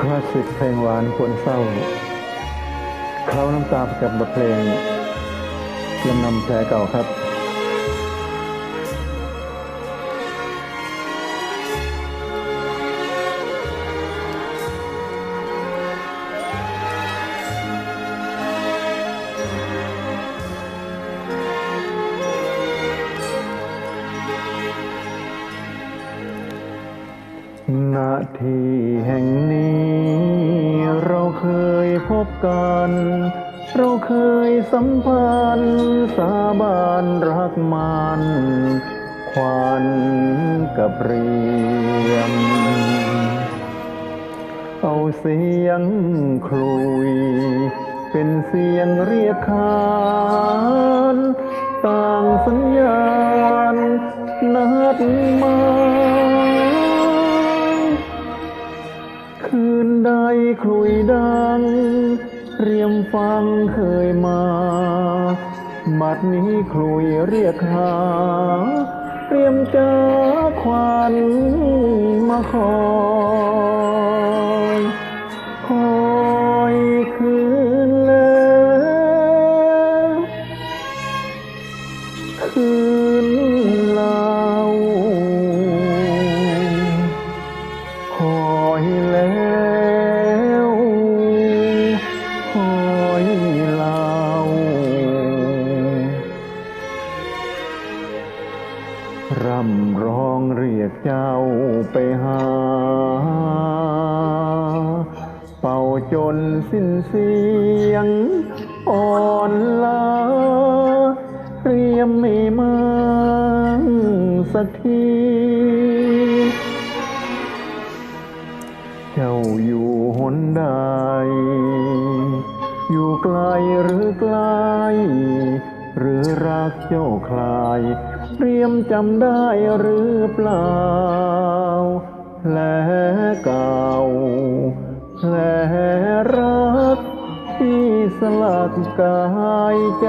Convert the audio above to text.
คลาสสิกเพลงหวานควรเศร้า เขาน้ำตาไปกับบทเพลงยำนำแผลเก่าครับ ณที่แห่งนี้ เราเคยพบกัน เราเคยสัมพันธ์สาบานรักมัน ควันกับเรียม เอาเสียงคลุย เป็นเสียงเรียกขานต่างสัญญาณนัดมา คลุยดัง เรียมฟังเคยมาบัดนี้คลุยเรียกหา เตรียมเจอควันมาขอ ร่ำร้องเรียกเจ้าไปหา เป่าจนสิ้นเสียงอ่อนลาเรียมไม่มาสักทีเจ้าอยู่หนใด อยู่ไกลหรือไกล หรือรักเจ้าคลายเตรียมจำได้หรือเปล่าแผลเก่าแผลรักที่สลักกายใจ